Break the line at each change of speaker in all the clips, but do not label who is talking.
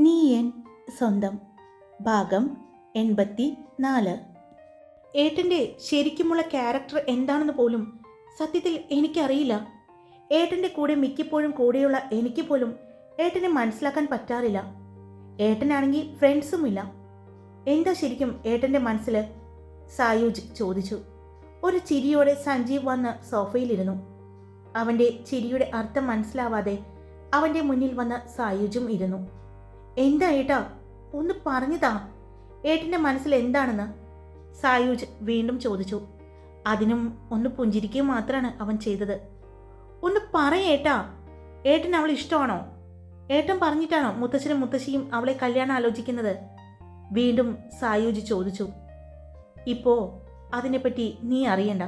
നീ എൻ സ്വന്തം. ഭാഗം എൺപത്തി നാല് ഏട്ടന്റെ ശരിക്കുമുള്ള ക്യാരക്ടർ എന്താണെന്ന് പോലും സത്യത്തിൽ എനിക്കറിയില്ല. ഏട്ടന്റെ കൂടെ മിക്കപ്പോഴും കൂടെയുള്ള എനിക്ക് പോലും ഏട്ടനെ മനസ്സിലാക്കാൻ പറ്റാറില്ല. ഏട്ടനാണെങ്കിൽ ഫ്രണ്ട്സുമില്ല. എന്താ ശരിക്കും ഏട്ടന്റെ മനസ്സിൽ? സായുജ് ചോദിച്ചു. ഒരു ചിരിയോടെ സഞ്ജീവ് വന്ന് സോഫയിലിരുന്നു. അവന്റെ ചിരിയുടെ അർത്ഥം മനസ്സിലാവാതെ അവന്റെ മുന്നിൽ വന്ന സായുജും ഇരുന്നു. എന്താ ഏട്ടാ? ഒന്ന് പറഞ്ഞുതാ. ഏട്ടന്റെ മനസ്സിൽ എന്താണെന്ന്? സായുജ് വീണ്ടും ചോദിച്ചു. അതിനും ഒന്ന് പുഞ്ചിരിക്കുക മാത്രമാണ് അവൻ ചെയ്തത്. ഒന്ന് പറയേട്ടാ ഏട്ടൻ അവൾ ഇഷ്ടമാണോ? ഏട്ടൻ പറഞ്ഞിട്ടാണോ മുത്തശ്ശനും മുത്തശ്ശിയും അവളെ കല്യാണം ആലോചിക്കുന്നത്? വീണ്ടും സായുജ് ചോദിച്ചു. ഇപ്പോ അതിനെപ്പറ്റി നീ അറിയണ്ട.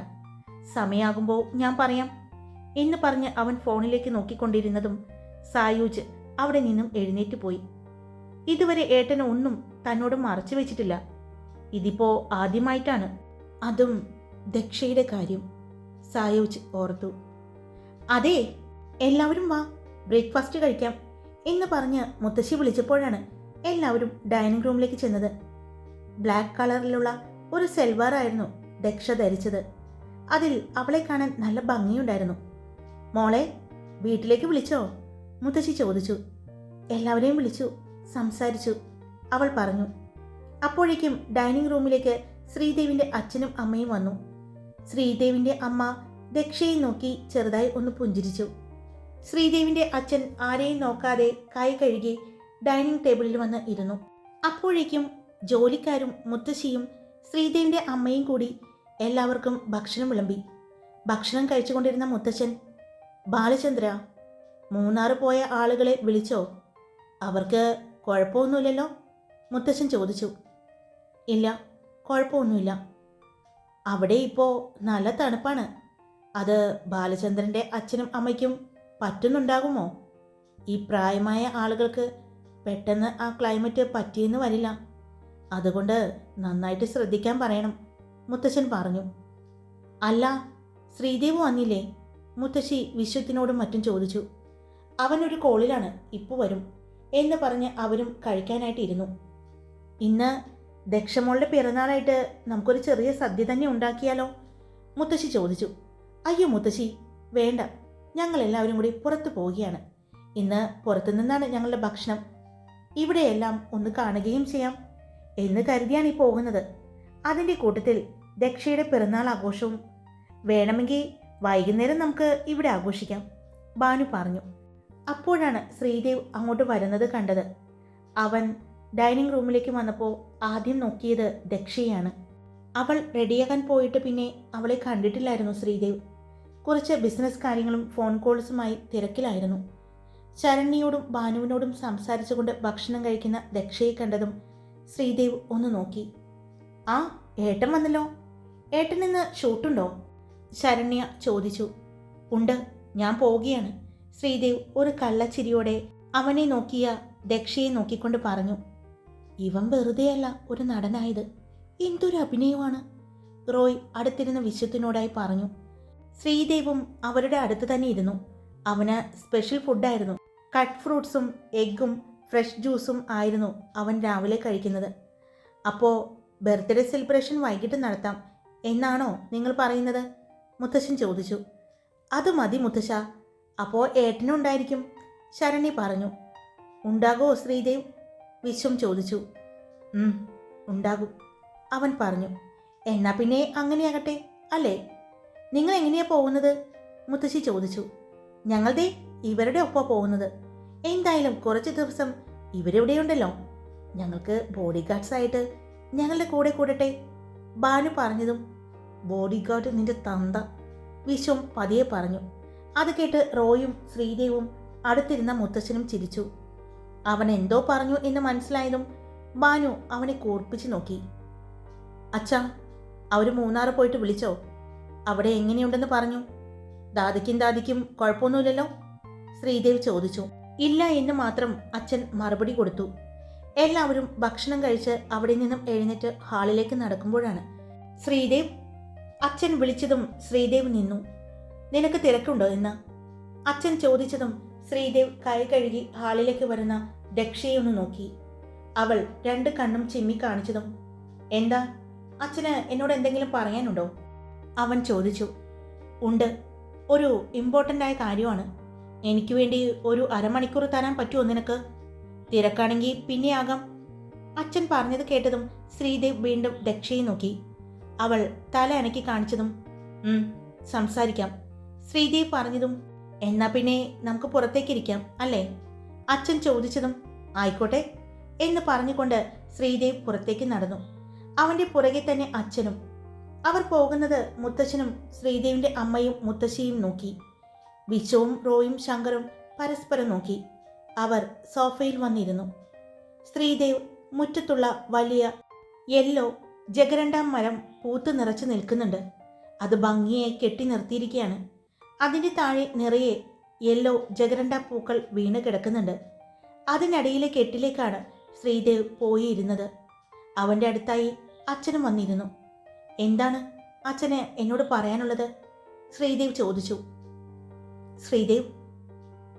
സമയാകുമ്പോൾ ഞാൻ പറയാം. എന്ന് പറഞ്ഞ് അവൻ ഫോണിലേക്ക് നോക്കിക്കൊണ്ടിരുന്നതും സായൂജ് അവിടെ നിന്നും എഴുന്നേറ്റ് പോയി. ഇതുവരെ ഏട്ടന് ഒന്നും തന്നോട് മറച്ചു വെച്ചിട്ടില്ല. ഇതിപ്പോ ആദ്യമായിട്ടാണ്. അതും ദക്ഷയുടെ കാര്യം സായോജ് ഓർത്തു. അതെ എല്ലാവരും വാ ബ്രേക്ക്ഫാസ്റ്റ് കഴിക്കാം എന്ന് പറഞ്ഞ് മുത്തശ്ശി വിളിച്ചപ്പോഴാണ് എല്ലാവരും ഡൈനിങ് റൂമിലേക്ക് ചെന്നത്. ബ്ലാക്ക് കളറിലുള്ള ഒരു സെൽവാർ ആയിരുന്നു ദക്ഷ ധരിച്ചത്. അതിൽ അവളെ കാണാൻ നല്ല ഭംഗിയുണ്ടായിരുന്നു. മോളെ വീട്ടിലേക്ക് വിളിച്ചോ? മുത്തശ്ശി ചോദിച്ചു. എല്ലാവരെയും വിളിച്ചു. സംസാരിച്ചു. അവൾ പറഞ്ഞു അപ്പോഴേക്കും ഡൈനിങ് റൂമിലേക്ക് ശ്രീദേവിന്റെ അച്ഛനും അമ്മയും വന്നു. ശ്രീദേവിന്റെ അമ്മ ദക്ഷയെ നോക്കി ചെറുതായി ഒന്ന് പുഞ്ചിരിച്ചു. ശ്രീദേവിന്റെ അച്ഛൻ ആരെയും നോക്കാതെ കൈ കഴുകി ഡൈനിങ് ടേബിളിൽ വന്ന് ഇരുന്നു. അപ്പോഴേക്കും ജോലിക്കാരും മുത്തശ്ശിയും ശ്രീദേവിന്റെ അമ്മയും കൂടി എല്ലാവർക്കും ഭക്ഷണം വിളമ്പി. ഭക്ഷണം കഴിച്ചുകൊണ്ടിരുന്ന മുത്തച്ഛൻ ബാലചന്ദ്ര മൂന്നാറ് പോയ ആളുകളെ വിളിച്ചോ? അവർക്ക് കുഴപ്പമൊന്നുമില്ലല്ലോ? മുത്തശ്ശൻ ചോദിച്ചു. ഇല്ല കുഴപ്പമൊന്നുമില്ല. അവിടെ ഇപ്പോൾ നല്ല തണുപ്പാണ്. അത് ബാലചന്ദ്രന്റെ അച്ഛനും അമ്മയ്ക്കും പറ്റുന്നുണ്ടാകുമോ? ഈ പ്രായമായ ആളുകൾക്ക് പെട്ടെന്ന് ആ ക്ലൈമറ്റ് പറ്റിയെന്ന് വരില്ല. അതുകൊണ്ട് നന്നായിട്ട് ശ്രദ്ധിക്കാൻ പറയണം മുത്തശ്ശൻ പറഞ്ഞു. അല്ല ശ്രീദേവ് വന്നില്ലേ? മുത്തശ്ശി വിശ്വത്തിനോടും മറ്റും ചോദിച്ചു. അവനൊരു കോളിലാണ് ഇപ്പോൾ വരും. എന്ന് പറഞ്ഞ് അവരും കഴിക്കാനായിട്ട് ഇരുന്നു ഇന്ന് ദക്ഷമോളുടെ പിറന്നാളായിട്ട് നമുക്കൊരു ചെറിയ സദ്യ തന്നെ ഉണ്ടാക്കിയാലോ? മുത്തശ്ശി ചോദിച്ചു. അയ്യോ മുത്തശ്ശി വേണ്ട. ഞങ്ങൾ എല്ലാവരും കൂടി പുറത്തു പോവുകയാണ്. ഇന്ന് പുറത്തു നിന്നാണ് ഞങ്ങളുടെ ഭക്ഷണം. ഇവിടെയെല്ലാം ഒന്ന് കാണുകയും ചെയ്യാം എന്ന് കരുതിയാണ് ഈ പോകുന്നത്. അതിന്റെ കൂട്ടത്തിൽ ദക്ഷയുടെ പിറന്നാൾ ആഘോഷവും വേണമെങ്കിൽ വൈകുന്നേരം നമുക്ക് ഇവിടെ ആഘോഷിക്കാം ബാനു പറഞ്ഞു. അപ്പോഴാണ് ശ്രീദേവ് അങ്ങോട്ട് വരുന്നത് കണ്ടത്. അവൻ ഡൈനിങ് റൂമിലേക്ക് വന്നപ്പോൾ ആദ്യം നോക്കിയത് ദക്ഷയാണ്. അവൾ റെഡിയാകാൻ പോയിട്ട് പിന്നെ അവളെ കണ്ടിട്ടില്ലായിരുന്നു ശ്രീദേവ്. കുറച്ച് ബിസിനസ് കാര്യങ്ങളും ഫോൺ കോൾസുമായി തിരക്കിലായിരുന്നു. ശരണ്യയോടും ഭാനുവിനോടും സംസാരിച്ചുകൊണ്ട് ഭക്ഷണം കഴിക്കുന്ന ദക്ഷയെ കണ്ടതും ശ്രീദേവ് ഒന്ന് നോക്കി. ആ ഏട്ടൻ വന്നല്ലോ. ഏട്ടൻ ഇന്ന് ഷൂട്ടുണ്ടോ? ശരണ്യ ചോദിച്ചു. ഉണ്ട് ഞാൻ പോവുകയാണ്. ശ്രീദേവ് ഒരു കള്ളച്ചിരിയോടെ അവനെ നോക്കിയ ദക്ഷയെ നോക്കിക്കൊണ്ട് പറഞ്ഞു ഇവൻ വെറുതെയല്ല ഒരു നടനായത്. എന്തൊരു അഭിനയമാണ്. റോയ് അടുത്തിരുന്ന വിശ്വത്തിനോടായി പറഞ്ഞു ശ്രീദേവും അവരുടെ അടുത്ത് തന്നെ ഇരുന്നു. അവന് സ്പെഷ്യൽ ഫുഡായിരുന്നു. കട്ട് ഫ്രൂട്ട്സും എഗ്ഗും ഫ്രഷ് ജ്യൂസും ആയിരുന്നു അവൻ രാവിലെ കഴിക്കുന്നത്. അപ്പോൾ ബർത്ത്ഡേ സെലിബ്രേഷൻ വൈകിട്ട് നടത്താം എന്നാണോ നിങ്ങൾ പറയുന്നത്? മുത്തശ്ശൻ ചോദിച്ചു. അത് മതി മുത്തശ്ശ. അപ്പോൾ ഏട്ടനുണ്ടായിരിക്കും. ശരണി പറഞ്ഞു. ഉണ്ടാകോ ശ്രീദേവ്? വിശ്വം ചോദിച്ചു. "ഉം, ഉണ്ടാകും അവൻ പറഞ്ഞു. എന്നാ പിന്നെ അങ്ങനെയാകട്ടെ അല്ലേ? നിങ്ങൾ എങ്ങനെയാ പോകുന്നത്? മുത്തശ്ശി ചോദിച്ചു. ഞങ്ങൾ ദേ ഇവരുടെ ഒപ്പം പോകുന്നത്. എന്തായാലും കുറച്ച് ദിവസം ഇവരിവിടെയുണ്ടല്ലോ. ഞങ്ങൾക്ക് ബോഡി ഗാർഡ്സ് ആയിട്ട് ഞങ്ങളുടെ കൂടെ കൂടട്ടെ ബാനു പറഞ്ഞതും. ബോഡി ഗാർഡ് നിന്റെ തന്ത വിശ്വം പതിയെ പറഞ്ഞു. അത് കേട്ട് റോയും ശ്രീദേവും അടുത്തിരുന്ന മുത്തശ്ശനും ചിരിച്ചു. അവൻ എന്തോ പറഞ്ഞു എന്ന് മനസ്സിലായതും ബാനു അവനെ കൂർപ്പിച്ചു നോക്കി. അച്ഛാ അവർ മൂന്നാറ് പോയിട്ട് വിളിച്ചോ? അവിടെ എങ്ങനെയുണ്ടെന്ന് പറഞ്ഞു. ദാദിക്കും ദാദിക്കും കുഴപ്പമൊന്നുമില്ലല്ലോ? ശ്രീദേവ് ചോദിച്ചു. ഇല്ല എന്ന് മാത്രം അച്ഛൻ മറുപടി കൊടുത്തു. എല്ലാവരും ഭക്ഷണം കഴിച്ച് അവിടെ നിന്നും എഴുന്നേറ്റ് ഹാളിലേക്ക് നടക്കുമ്പോഴാണ്. ശ്രീദേവ് അച്ഛൻ വിളിച്ചതും ശ്രീദേവ് നിന്നു. നിനക്ക് തിരക്കുണ്ടോ എന്ന്? അച്ഛൻ ചോദിച്ചതും ശ്രീദേവ് കൈ കഴുകി ഹാളിലേക്ക് വരുന്ന ദക്ഷയെ ഒന്ന് നോക്കി. അവൾ രണ്ട് കണ്ണും ചിമ്മി കാണിച്ചതും എന്താ? അച്ഛന് എന്നോട് എന്തെങ്കിലും പറയാനുണ്ടോ? അവൻ ചോദിച്ചു ഉണ്ട്. ഒരു ഇമ്പോർട്ടന്റ് ആയ കാര്യമാണ്. എനിക്ക് വേണ്ടി ഒരു അരമണിക്കൂർ തരാൻ പറ്റുമോ നിനക്ക്? തിരക്കാണെങ്കിൽ പിന്നെ ആകാം. അച്ഛൻ പറഞ്ഞത് കേട്ടതും ശ്രീദേവ് വീണ്ടും ദക്ഷയെ നോക്കി. അവൾ തല അനക്കി കാണിച്ചതും "ഉം, സംസാരിക്കാം. ശ്രീദേവ് പറഞ്ഞതും എന്നാ പിന്നെ നമുക്ക് പുറത്തേക്കിരിക്കാം അല്ലേ? അച്ഛൻ ചോദിച്ചതും ആയിക്കോട്ടെ എന്ന് പറഞ്ഞുകൊണ്ട് ശ്രീദേവ് പുറത്തേക്ക് നടന്നു. അവന്റെ പുറകെ തന്നെ അച്ഛനും അവർ പോകുന്നത് മുത്തച്ഛനും ശ്രീദേവിന്റെ അമ്മയും മുത്തശ്ശിയും നോക്കി. വിശുവും റോയും ശങ്കറും പരസ്പരം നോക്കി. അവർ സോഫയിൽ വന്നിരുന്നു. ശ്രീദേവ് മുറ്റത്തുള്ള വലിയ യെല്ലോ ജഗരണ്ടാം മരം പൂത്ത് നിറച്ചു നിൽക്കുന്നുണ്ട്. അത് ഭംഗിയായി കെട്ടി നിർത്തിയിരിക്കുകയാണ്. അതിന്റെ താഴെ നിറയെ യെല്ലോ ജഗരണ്ട പൂക്കൾ വീണ് കിടക്കുന്നുണ്ട്. അതിനിടയിലെ കെട്ടിലേക്കാണ് ശ്രീദേവ് പോയിരുന്നത്. അവന്റെ അടുത്തായി അച്ഛനും വന്നിരുന്നു. എന്താണ് അച്ഛന് എന്നോട് പറയാനുള്ളത്? ശ്രീദേവ് ചോദിച്ചു. ശ്രീദേവ്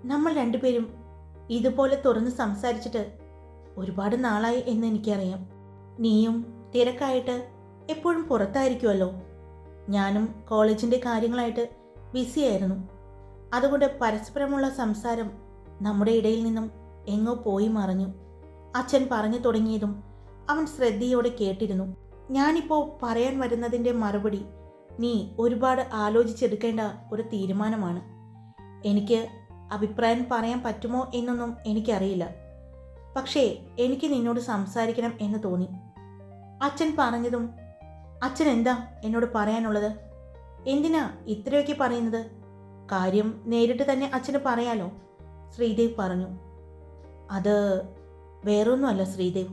നമ്മൾ രണ്ടുപേരും ഇതുപോലെ തുറന്ന് സംസാരിച്ചിട്ട് ഒരുപാട് നാളായി എന്ന് എനിക്കറിയാം. നീയും തിരക്കായിട്ട് എപ്പോഴും പുറത്തായിരിക്കുമല്ലോ ഞാനും കോളേജിന്റെ കാര്യങ്ങളായിട്ട് ബിസിയായിരുന്നു. അതുകൊണ്ട് പരസ്പരമുള്ള സംസാരം നമ്മുടെ ഇടയിൽ നിന്നും എങ്ങോ പോയി മറഞ്ഞു. അച്ഛൻ പറഞ്ഞു തുടങ്ങിയതും അവൻ ശ്രദ്ധയോടെ കേട്ടിരുന്നു. ഞാനിപ്പോൾ പറയാൻ വരുന്നതിന്റെ മറുപടി നീ ഒരുപാട് ആലോചിച്ചെടുക്കേണ്ട ഒരു തീരുമാനമാണ്. എനിക്ക് അഭിപ്രായം പറയാൻ പറ്റുമോ എന്നൊന്നും എനിക്കറിയില്ല. പക്ഷേ എനിക്ക് നിന്നോട് സംസാരിക്കണം എന്ന് തോന്നി. അച്ഛൻ പറഞ്ഞതും അച്ഛൻ എന്താ എന്നോട് പറയാനുള്ളത്? എന്തിനാ ഇത്രയൊക്കെ പറയുന്നത്? കാര്യം നേരിട്ട് തന്നെ അച്ഛന് പറയാലോ. ശ്രീദേവ് പറഞ്ഞു. അത് വേറൊന്നുമല്ല ശ്രീദേവ്.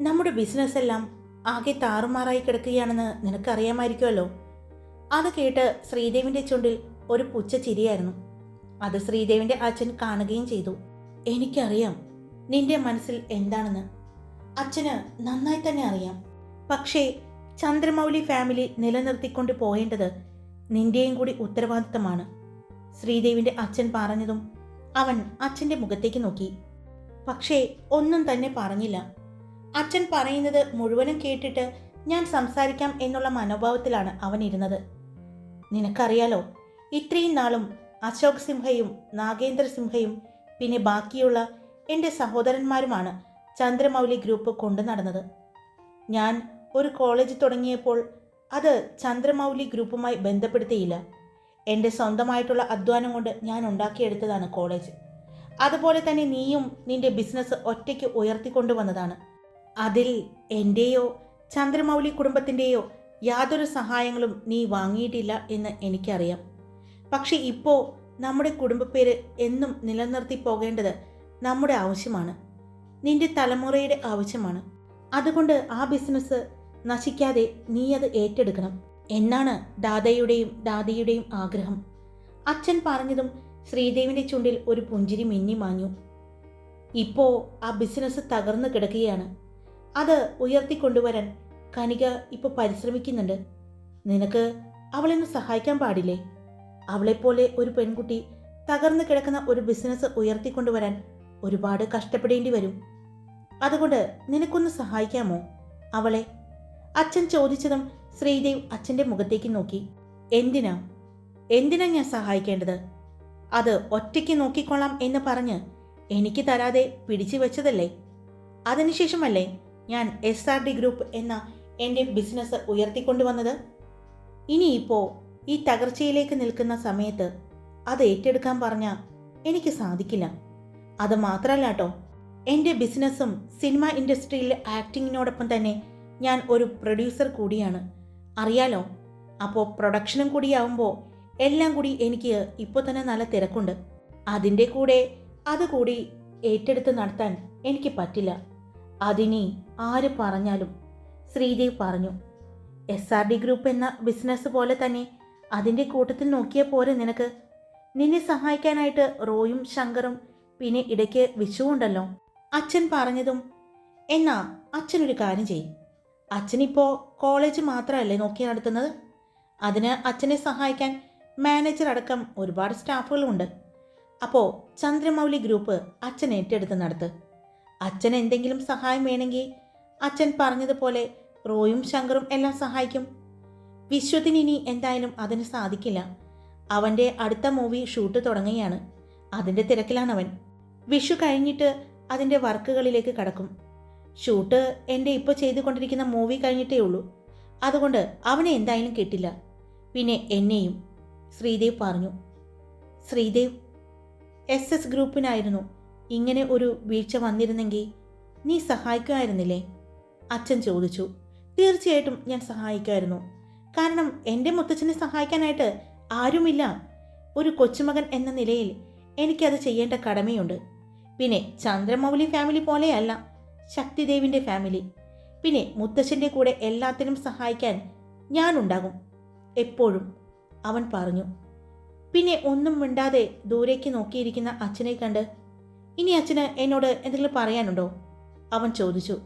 നമ്മുടെ ബിസിനസ് എല്ലാം ആകെ താറുമാറായി കിടക്കുകയാണെന്ന് നിനക്കറിയാമായിരിക്കുമല്ലോ. അത് കേട്ട് ശ്രീദേവിന്റെ ചുണ്ടിൽ ഒരു പുച്ച ചിരിയായിരുന്നു. അത് ശ്രീദേവിന്റെ അച്ഛൻ കാണുകയും ചെയ്തു. എനിക്കറിയാം നിന്റെ മനസ്സിൽ എന്താണെന്ന്. അച്ഛന് നന്നായി തന്നെ അറിയാം. പക്ഷേ ചന്ദ്രമൗലി ഫാമിലി നിലനിർത്തിക്കൊണ്ട് പോയേണ്ടത് നിന്റെയും കൂടി ഉത്തരവാദിത്തമാണ്. ശ്രീദേവിന്റെ അച്ഛൻ പറഞ്ഞതും അവൻ അച്ഛന്റെ മുഖത്തേക്ക് നോക്കി. പക്ഷേ ഒന്നും തന്നെ പറഞ്ഞില്ല. അച്ഛൻ പറയുന്നത് മുഴുവനും കേട്ടിട്ട് ഞാൻ സംസാരിക്കാം എന്നുള്ള മനോഭാവത്തിലാണ് അവൻ ഇരുന്നത്. നിനക്കറിയാലോ ഇത്രയും നാളും അശോക് സിംഹയും നാഗേന്ദ്ര സിംഹയും പിന്നെ ബാക്കിയുള്ള എന്റെ സഹോദരന്മാരുമാണ് ചന്ദ്രമൗലി ഗ്രൂപ്പ് കൊണ്ടു നടന്നത്. ഞാൻ ഒരു കോളേജ് തുടങ്ങിയപ്പോൾ അത് ചന്ദ്രമൗലി ഗ്രൂപ്പുമായി ബന്ധപ്പെടുത്തിയില്ല. എന്റെ സ്വന്തമായിട്ടുള്ള അധ്വാനം കൊണ്ട് ഞാൻ ഉണ്ടാക്കിയെടുത്തതാണ് കോളേജ്. അതുപോലെ തന്നെ നീയും നിന്റെ ബിസിനസ് ഒറ്റയ്ക്ക് ഉയർത്തിക്കൊണ്ടുവന്നതാണ്. അതിൽ എന്റെയോ ചന്ദ്രമൗലി കുടുംബത്തിന്റെയോ യാതൊരു സഹായങ്ങളും നീ വാങ്ങിയിട്ടില്ല എന്ന് എനിക്കറിയാം. പക്ഷെ ഇപ്പോൾ നമ്മുടെ കുടുംബപ്പേര് എന്നും നിലനിർത്തി പോകേണ്ടത് നമ്മുടെ ആവശ്യമാണ്. നിന്റെ തലമുറയുടെ ആവശ്യമാണ്. അതുകൊണ്ട് ആ ബിസിനസ് നശിക്കാതെ നീ അത് ഏറ്റെടുക്കണം. എന്നാണ് ദാദയുടെയും ദാദിയുടെയും ആഗ്രഹം. അച്ഛൻ പറഞ്ഞതും ശ്രീദേവിന്റെ ചുണ്ടിൽ ഒരു പുഞ്ചിരി മിന്നി മാഞ്ഞു. ഇപ്പോ ആ ബിസിനസ് തകർന്നു കിടക്കുകയാണ്. അത് ഉയർത്തിക്കൊണ്ടുവരാൻ കനിക ഇപ്പോൾ പരിശ്രമിക്കുന്നുണ്ട്. നിനക്ക് അവളെന്ന് സഹായിക്കാൻ പാടില്ലേ? അവളെപ്പോലെ ഒരു പെൺകുട്ടി തകർന്നു കിടക്കുന്ന ഒരു ബിസിനസ് ഉയർത്തിക്കൊണ്ടുവരാൻ ഒരുപാട് കഷ്ടപ്പെടേണ്ടി വരും. അതുകൊണ്ട് നിനക്കൊന്ന് സഹായിക്കാമോ? അവളെ അച്ഛൻ ചോദിച്ചതും ശ്രീദേവ് അച്ഛന്റെ മുഖത്തേക്ക് നോക്കി. എന്തിനാ? എന്തിനാ ഞാൻ സഹായിക്കേണ്ടത്? അത് ഒറ്റയ്ക്ക് നോക്കിക്കൊള്ളാം എന്ന് പറഞ്ഞ് എനിക്ക് തരാതെ പിടിച്ചു വെച്ചതല്ലേ? അതിനുശേഷമല്ലേ ഞാൻ എസ് ആർ ഡി ഗ്രൂപ്പ് എന്ന എന്റെ ബിസിനസ് ഉയർത്തിക്കൊണ്ടുവന്നത്? ഇനിയിപ്പോൾ ഈ തകർച്ചയിലേക്ക് നിൽക്കുന്ന സമയത്ത് അത് ഏറ്റെടുക്കാൻ പറഞ്ഞാൽ എനിക്ക് സാധിക്കില്ല. അത് മാത്രമല്ല കേട്ടോ എന്റെ ബിസിനസ്സും സിനിമ ഇൻഡസ്ട്രിയിലെ ആക്ടിങ്ങിനോടൊപ്പം തന്നെ ഞാൻ ഒരു പ്രൊഡ്യൂസർ കൂടിയാണ്. അറിയാലോ? അപ്പോൾ പ്രൊഡക്ഷനും കൂടിയാവുമ്പോൾ എല്ലാം കൂടി എനിക്ക് ഇപ്പോൾ തന്നെ നല്ല തിരക്കുണ്ട്. അതിന്റെ കൂടെ അതുകൂടി ഏറ്റെടുത്ത് നടത്താൻ എനിക്ക് പറ്റില്ല. അതിനി ആര് പറഞ്ഞാലും ശ്രീദേവ് പറഞ്ഞു. എസ് ആർ ഡി ഗ്രൂപ്പ് എന്ന ബിസിനസ് പോലെ തന്നെ അതിന്റെ കൂട്ടത്തിൽ നോക്കിയാൽ പോരെ നിനക്ക്. നിന്നെ സഹായിക്കാനായിട്ട് റോയും ശങ്കറും പിന്നെ ഇടയ്ക്ക് വിഷുവുണ്ടല്ലോ അച്ഛൻ പറഞ്ഞതും എന്നാ അച്ഛനൊരു കാര്യം ചെയ്യും. അച്ഛനിപ്പോൾ കോളേജ് മാത്രമല്ലേ നോക്കി നടത്തുന്നത്? അതിന് അച്ഛനെ സഹായിക്കാൻ മാനേജർ അടക്കം ഒരുപാട് സ്റ്റാഫുകളുണ്ട്. അപ്പോൾ ചന്ദ്രമൗലി ഗ്രൂപ്പ് അച്ഛൻ ഏറ്റെടുത്ത് നടത്ത്. അച്ഛൻ എന്തെങ്കിലും സഹായം വേണമെങ്കിൽ അച്ഛൻ പറഞ്ഞതുപോലെ റോയും ശങ്കറും എല്ലാം സഹായിക്കും. വിശ്വത്തിന് ഇനി എന്തായാലും അതിന് സാധിക്കില്ല. അവന്റെ അടുത്ത മൂവി ഷൂട്ട് തുടങ്ങുകയാണ്. അതിന്റെ തിരക്കിലാണ് അവൻ വിഷു കഴിഞ്ഞിട്ട് അതിന്റെ വർക്കുകളിലേക്ക് കടക്കും. ഷൂട്ട് എന്റെ ഇപ്പോൾ ചെയ്തുകൊണ്ടിരിക്കുന്ന മൂവി കഴിഞ്ഞിട്ടേ ഉള്ളൂ. അതുകൊണ്ട് അവനെ എന്തായാലും കിട്ടില്ല. പിന്നെ എന്നെയും ശ്രീദേവ് പറഞ്ഞു. ശ്രീദേവ് എസ് എസ് ഗ്രൂപ്പിനായിരുന്നു ഇങ്ങനെ ഒരു വീഴ്ച വന്നിരുന്നെങ്കിൽ നീ സഹായിക്കുമായിരുന്നില്ലേ? അച്ഛൻ ചോദിച്ചു. തീർച്ചയായിട്ടും ഞാൻ സഹായിക്കുമായിരുന്നു. കാരണം എന്റെ മുത്തച്ഛനെ സഹായിക്കാനായിട്ട് ആരുമില്ല. ഒരു കൊച്ചുമകൻ എന്ന നിലയിൽ എനിക്കത് ചെയ്യേണ്ട കടമയുണ്ട്. പിന്നെ ചന്ദ്രമൗലി ഫാമിലി പോലെയല്ല. ശക്തിദേവിന്റെ ഫാമിലി പിന്നെ മുത്തശ്ശന്റെ കൂടെ എല്ലാത്തിനും സഹായിക്കാൻ ഞാനുണ്ടാകും. എപ്പോഴും അവൻ പറഞ്ഞു. പിന്നെ ഒന്നും മിണ്ടാതെ ദൂരേക്ക് നോക്കിയിരിക്കുന്ന അച്ഛനെ കണ്ട് ഇനി അച്ഛന് എന്നോട് എന്തെങ്കിലും പറയാനുണ്ടോ? അവൻ ചോദിച്ചു.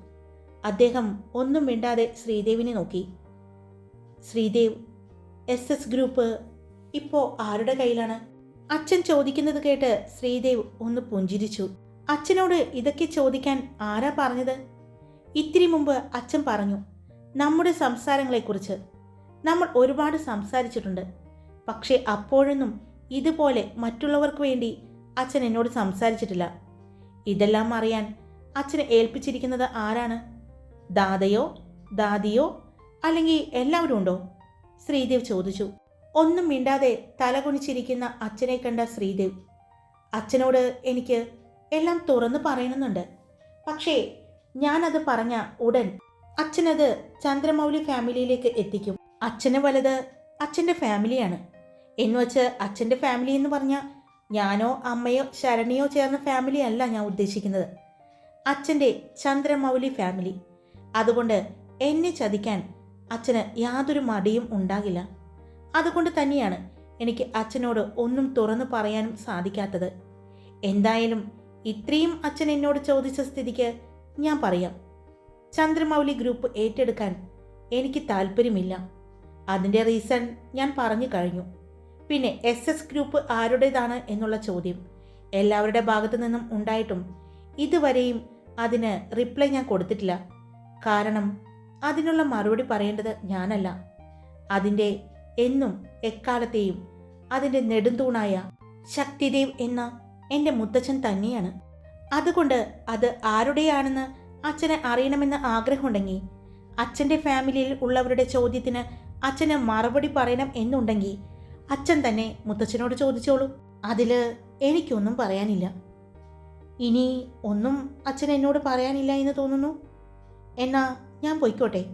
അദ്ദേഹം ഒന്നും മിണ്ടാതെ ശ്രീദേവിനെ നോക്കി. ശ്രീദേവ് എസ് എസ് ഗ്രൂപ്പ് ഇപ്പോൾ ആരുടെ കയ്യിലാണ്? അച്ഛൻ ചോദിക്കുന്നത് കേട്ട് ശ്രീദേവ് ഒന്ന് പുഞ്ചിരിച്ചു. അച്ഛനോട് ഇതൊക്കെ ചോദിക്കാൻ ആരാ പറഞ്ഞത്? ഇത്തിരി മുമ്പ് അച്ഛൻ പറഞ്ഞു നമ്മുടെ സംസാരങ്ങളെക്കുറിച്ച്. നമ്മൾ ഒരുപാട് സംസാരിച്ചിട്ടുണ്ട്. പക്ഷേ അപ്പോഴൊന്നും ഇതുപോലെ മറ്റുള്ളവർക്ക് വേണ്ടി അച്ഛൻ എന്നോട് സംസാരിച്ചിട്ടില്ല. ഇതെല്ലാം അറിയാൻ അച്ഛനെ ഏൽപ്പിച്ചിരിക്കുന്നത് ആരാണ്? ദാദയോ ദാദിയോ അല്ലെങ്കിൽ എല്ലാവരും ഉണ്ടോ? ശ്രീദേവ് ചോദിച്ചു. ഒന്നും മിണ്ടാതെ തലകുണിച്ചിരിക്കുന്ന അച്ഛനെ കണ്ട ശ്രീദേവ് അച്ഛനോട് എനിക്ക് എല്ലാം തുറന്നു പറയുന്നുണ്ട്. പക്ഷേ ഞാനത് പറഞ്ഞ ഉടൻ അച്ഛനത് ചന്ദ്രമൗലി ഫാമിലിയിലേക്ക് എത്തിക്കും. അച്ഛന് വലുത് അച്ഛന്റെ ഫാമിലിയാണ്. എന്ന് വെച്ച് അച്ഛന്റെ ഫാമിലി എന്ന് പറഞ്ഞാൽ ഞാനോ അമ്മയോ ശരണിയോ ചേർന്ന ഫാമിലി അല്ല ഞാൻ ഉദ്ദേശിക്കുന്നത്. അച്ഛന്റെ ചന്ദ്രമൗലി ഫാമിലി. അതുകൊണ്ട് എന്നെ ചതിക്കാൻ അച്ഛന് യാതൊരു മടിയും ഉണ്ടാകില്ല. അതുകൊണ്ട് തന്നെയാണ് എനിക്ക് അച്ഛനോട് ഒന്നും തുറന്നു പറയാനും സാധിക്കാത്തത്. എന്തായാലും ഇത്രയും അച്ഛൻ എന്നോട് ചോദിച്ച സ്ഥിതിക്ക് ഞാൻ പറയാം. ചന്ദ്രമൗലി ഗ്രൂപ്പ് ഏറ്റെടുക്കാൻ എനിക്ക് താല്പര്യമില്ല. അതിന്റെ റീസൺ ഞാൻ പറഞ്ഞു കഴിഞ്ഞു. പിന്നെ എസ് എസ് ഗ്രൂപ്പ് ആരുടേതാണ് എന്നുള്ള ചോദ്യം എല്ലാവരുടെ ഭാഗത്തു നിന്നും ഉണ്ടായിട്ടും ഇതുവരെയും അതിന് റിപ്ലൈ ഞാൻ കൊടുത്തിട്ടില്ല. കാരണം അതിനുള്ള മറുപടി പറയേണ്ടത് ഞാനല്ല. അതിന്റെ എന്നും എക്കാലത്തെയും അതിന്റെ നെടുന്തൂണായ ശക്തിദേവ് എന്ന എന്റെ മുത്തച്ഛൻ തന്നെയാണ്. അതുകൊണ്ട് അത് ആരുടെയാണെന്ന് അച്ഛനെ അറിയണമെന്ന് ആഗ്രഹമുണ്ടെങ്കിൽ അച്ഛന്റെ ഫാമിലിയിൽ ഉള്ളവരുടെ ചോദ്യത്തിന് അച്ഛന് മറുപടി പറയണം എന്നുണ്ടെങ്കിൽ അച്ഛൻ തന്നെ മുത്തച്ഛനോട് ചോദിച്ചോളൂ. അതിൽ എനിക്കൊന്നും പറയാനില്ല. ഇനി ഒന്നും അച്ഛൻ എന്നോട് പറയാനില്ല എന്ന് തോന്നുന്നു. എന്നാ ഞാൻ പൊയ്ക്കോട്ടെ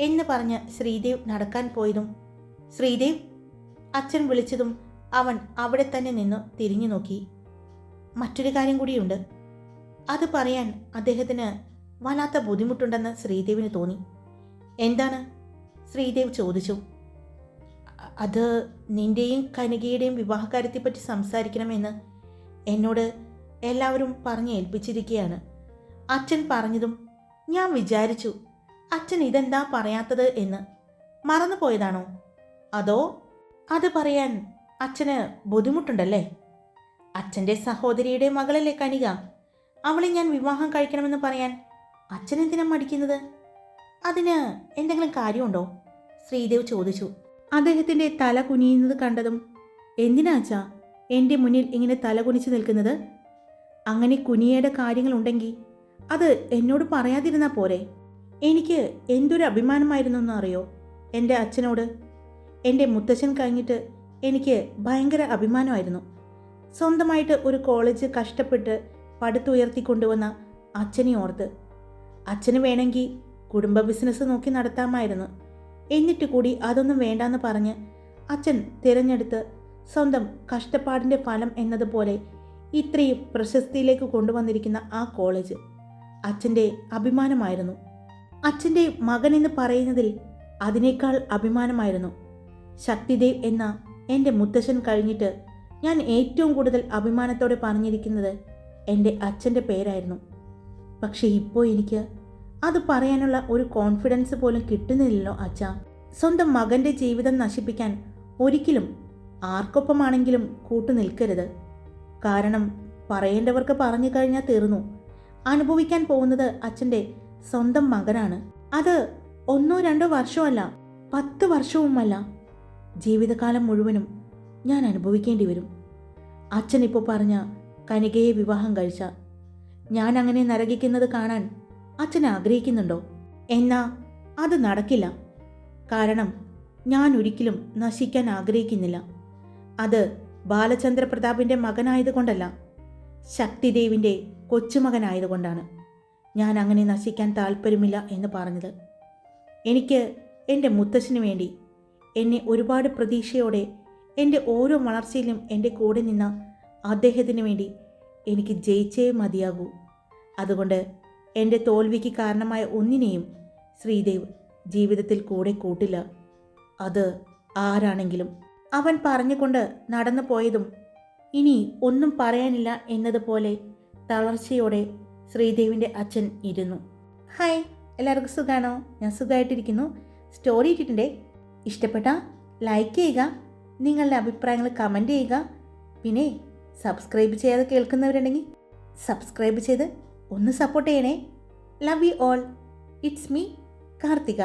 എന്ന് പറഞ്ഞ് ശ്രീദേവ് നടക്കാൻ പോയതും ശ്രീദേവ് അച്ഛൻ വിളിച്ചതും അവൻ അവിടെ തന്നെ നിന്ന് തിരിഞ്ഞു നോക്കി. മറ്റൊരു കാര്യം കൂടിയുണ്ട്. അത് പറയാൻ അദ്ദേഹത്തിന് വല്ലാത്ത ബുദ്ധിമുട്ടുണ്ടെന്ന് ശ്രീദേവിന് തോന്നി. എന്താണ്? ശ്രീദേവ് ചോദിച്ചു. "അ- അത് നിന്റെയും കനികയുടെയും വിവാഹകാര്യത്തെപ്പറ്റി സംസാരിക്കണമെന്ന് എന്നോട് എല്ലാവരും പറഞ്ഞ് ഏൽപ്പിച്ചിരിക്കുകയാണ്. അച്ഛൻ പറഞ്ഞതും ഞാൻ വിചാരിച്ചു അച്ഛൻ ഇതെന്താ പറയാത്തത് എന്ന്. മറന്നുപോയതാണോ? അതോ അത് പറയാൻ അച്ഛന് ബുദ്ധിമുട്ടുണ്ടല്ലേ? അച്ഛന്റെ സഹോദരിയുടെ മകളല്ലേ കനിക? അവളെ ഞാൻ വിവാഹം കഴിക്കണമെന്ന് പറയാൻ അച്ഛൻ എന്തിനാ മടിക്കുന്നത്? അതിന് എന്തെങ്കിലും കാര്യമുണ്ടോ? ശ്രീദേവ് ചോദിച്ചു. അദ്ദേഹത്തിന്റെ തല കുനിയുന്നത് കണ്ടതും എന്തിനാ അച്ഛാ എന്റെ മുന്നിൽ ഇങ്ങനെ തല കുനിച്ചു നിൽക്കുന്നത്? അങ്ങനെ കുനിയേണ്ട കാര്യങ്ങളുണ്ടെങ്കിൽ അത് എന്നോട് പറയാതിരുന്നാൽ പോരെ? എനിക്ക് എന്തൊരു അഭിമാനമായിരുന്നു എന്നറിയോ എന്റെ അച്ഛനോട് എന്റെ മുത്തച്ഛൻ കഴിഞ്ഞിട്ട് എനിക്ക് ഭയങ്കര അഭിമാനമായിരുന്നു. സ്വന്തമായിട്ട് ഒരു കോളേജ് കഷ്ടപ്പെട്ട് പടുത്തുയർത്തിക്കൊണ്ടുവന്ന അച്ഛനെ ഓർത്ത്. അച്ഛന് വേണമെങ്കിൽ കുടുംബ ബിസിനസ് നോക്കി നടത്താമായിരുന്നു. എന്നിട്ട് കൂടി അതൊന്നും വേണ്ടാന്ന് പറഞ്ഞ് അച്ഛൻ തിരഞ്ഞെടുത്ത് സ്വന്തം കഷ്ടപ്പാടിന്റെ ഫലം എന്നതുപോലെ ഇത്രയും പ്രശസ്തിയിലേക്ക് കൊണ്ടുവന്നിരിക്കുന്ന ആ കോളേജ് അച്ഛന്റെ അഭിമാനമായിരുന്നു. അച്ഛന്റെ മകൻ എന്ന് പറയുന്നതിൽ അതിനേക്കാൾ അഭിമാനമായിരുന്നു. ശക്തിദേവ് എന്ന എന്റെ മുത്തശ്ശൻ കഴിഞ്ഞിട്ട് ഞാൻ ഏറ്റവും കൂടുതൽ അഭിമാനത്തോടെ പറഞ്ഞിരിക്കുന്നത് എന്റെ അച്ഛന്റെ പേരായിരുന്നു. പക്ഷേ ഇപ്പോൾ എനിക്ക് അത് പറയാനുള്ള ഒരു കോൺഫിഡൻസ് പോലും കിട്ടുന്നില്ലല്ലോ അച്ഛ. സ്വന്തം മകന്റെ ജീവിതം നശിപ്പിക്കാൻ ഒരിക്കലും ആർക്കൊപ്പമാണെങ്കിലും കൂട്ടു നിൽക്കരുത്. കാരണം പറയേണ്ടവർക്ക് പറഞ്ഞു കഴിഞ്ഞാൽ തീർന്നു. അനുഭവിക്കാൻ പോകുന്നത് അച്ഛന്റെ സ്വന്തം മകനാണ്. അത് ഒന്നോ രണ്ടോ വർഷമല്ല പത്ത് വർഷവുമല്ല. ജീവിതകാലം മുഴുവനും ഞാൻ അനുഭവിക്കേണ്ടി വരും. അച്ഛൻ ഇപ്പോൾ പറഞ്ഞ കനികയെ വിവാഹം കഴിച്ച. ഞാൻ അങ്ങനെ നരകിക്കുന്നത് കാണാൻ അച്ഛൻ ആഗ്രഹിക്കുന്നുണ്ടോ? എന്നാ അത് നടക്കില്ല. കാരണം ഞാൻ ഒരിക്കലും നശിക്കാൻ ആഗ്രഹിക്കുന്നില്ല. അത് ബാലചന്ദ്ര പ്രതാപിന്റെ മകനായതുകൊണ്ടല്ല ശക്തിദേവിന്റെ കൊച്ചുമകനായതുകൊണ്ടാണ് ഞാൻ അങ്ങനെ നശിക്കാൻ താല്പര്യമില്ല എന്ന് പറഞ്ഞത്. എനിക്ക് എന്റെ മുത്തശ്ശന് വേണ്ടി എന്നെ ഒരുപാട് പ്രതീക്ഷയോടെ എന്റെ ഓരോ വളർച്ചയിലും എന്റെ കൂടെ നിന്ന അദ്ദേഹത്തിന് വേണ്ടി എനിക്ക് ജയിച്ചേ മതിയാകൂ. അതുകൊണ്ട് എന്റെ തോൽവിക്ക് കാരണമായ ഒന്നിനെയും ശ്രീദേവ് ജീവിതത്തിൽ കൂടെ കൂട്ടില്ല. അത് ആരാണെങ്കിലും. അവൻ പറഞ്ഞുകൊണ്ട് നടന്നു പോയതും ഇനി ഒന്നും പറയാനില്ല എന്നതുപോലെ തളർച്ചയോടെ ശ്രീദേവിന്റെ അച്ഛൻ ഇരുന്നു. ഹായ് എല്ലാവർക്കും സുഖാണോ? ഞാൻ സുഖമായിട്ടിരിക്കുന്നു. സ്റ്റോറി ഇട്ടിട്ടുണ്ടേ. ഇഷ്ടപ്പെട്ട ലൈക്ക് ചെയ്യുക നിങ്ങളുടെ അഭിപ്രായങ്ങൾ കമന്റ് ചെയ്യുക. പിന്നെ സബ്സ്ക്രൈബ് ചെയ്യാതെ കേൾക്കുന്നവരുണ്ടെങ്കിൽ സബ്സ്ക്രൈബ് ചെയ്ത് ഒന്ന് സപ്പോർട്ട് ചെയ്യണേ. Love you all it's me Karthika.